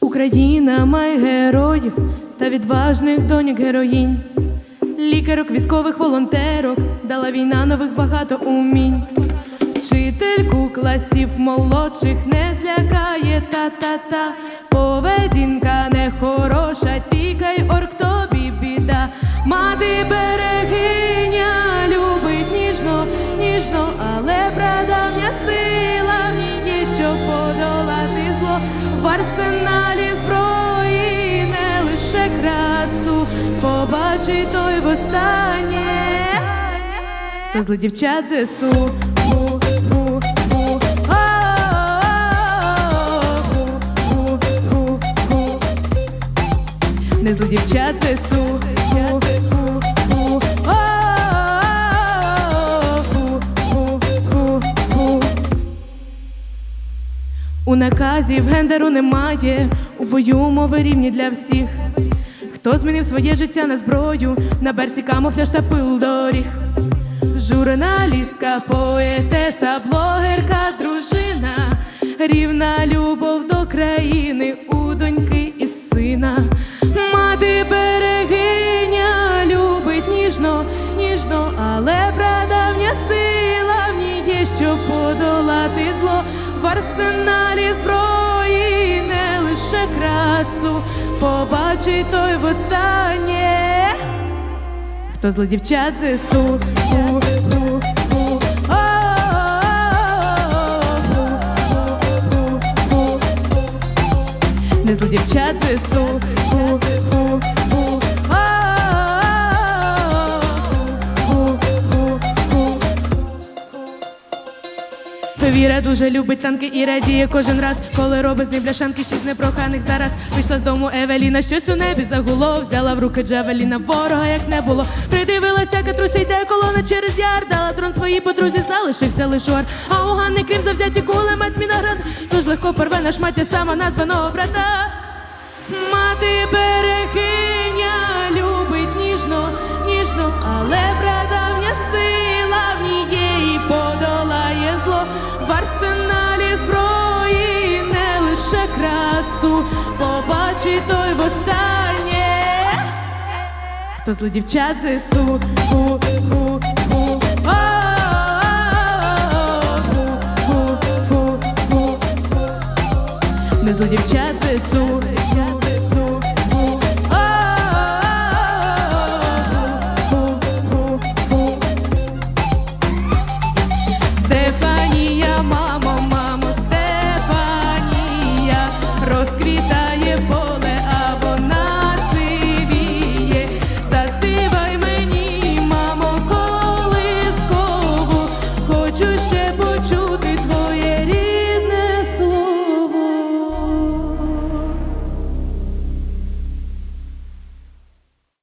Україна має героїв та відважних доньок героїнь, лікарок, військових волонтерок, дала війна нових багато умінь. Вчительку класів молодших не злякає та-та-та, поведінка нехороша, тікай орк тобі біда. Мати берегиня подолати зло. В арсеналі зброї, не лише красу, побачить той востаннє. Хто зли дівчат ЗСУ. Не зли дівчат ЗСУ наказів гендеру немає, у бою мови рівні для всіх. Хто змінив своє життя на зброю, на берці камуфляж та пил доріг. Журналістка, поетеса, блогерка, дружина, рівна любов до країни у доньки і сина. Мати берегиня любить ніжно, ніжно, але прадавня сила в ній є, щоб подолати зло в арсеналі зброї, не лише красу, побачить той востаннє. Хто зли дівчат ЗСУ. Не зли дівчат ЗСУ Дуже любить танки і радіє кожен раз, коли робить з ним бляшанки, шість непроханих зараз. Вийшла з дому Евеліна, щось у небі загуло, взяла в руки Джавеліна, ворога як не було. Придивилася, Катруся йде колона через яр, дала трон своїй подрузі, залишився лиш. А у Ганни крім завзяті кулемет мінаград, тож легко порве на шматі сама названого брата. красу, побачить той востаннє, хто зли дівчат зсу, ху ху ху ху ху не зли дівчат зсу. Стефа.